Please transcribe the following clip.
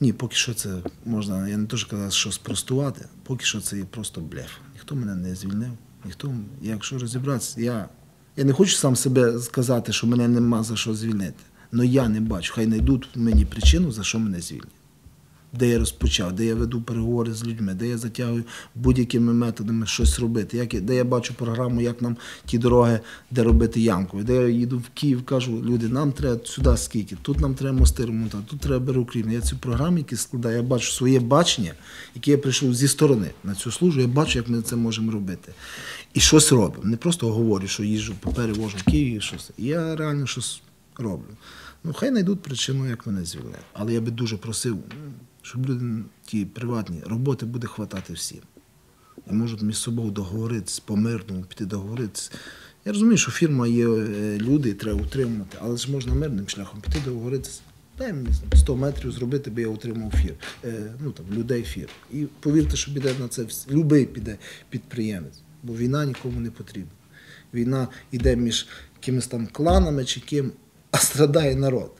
Ні, поки що це можна, я не теж казав, що спростувати, поки що це є просто блеф. Ніхто мене не звільнив. Ніхто, якщо розібратися, я, я не хочу сам себе сказати, що мене нема за що звільнити. Але я не бачу. Хай знайдуть мені причину, за що мене звільнять. Де я розпочав, де я веду переговори з людьми, де я затягую будь-якими методами щось робити, як, де я бачу програму, як нам ті дороги, де робити ямкові, де я їду в Київ, кажу, люди, нам треба сюди скільки, тут нам треба мости ремонтувати, тут треба берукрівня. Я цю програму, які складаю, я бачу своє бачення, яке я прийшов зі сторони на цю службу, я бачу, як ми це можемо робити. І щось робимо. Не просто говорю, що їжджу, перевожу в Київ, і щось. Я реально щось роблю. Ну, хай знайдуть причину, як мене звільнити. Але я би дуже просив, щоб люди ті приватні роботи буде хватати всім. І можуть між собою договоритися, по-мирному піти договоритися. Я розумію, що фірма є е, люди, і треба утримувати, але ж можна мирним шляхом піти договоритися. Дай мені 100 метрів зробити, би я отримав фір. Е, ну там людей фір. І повірте, що піде на це любий піде підприємець, бо війна нікому не потрібна. Війна йде між якимись там кланами чи ким, а страдає народ.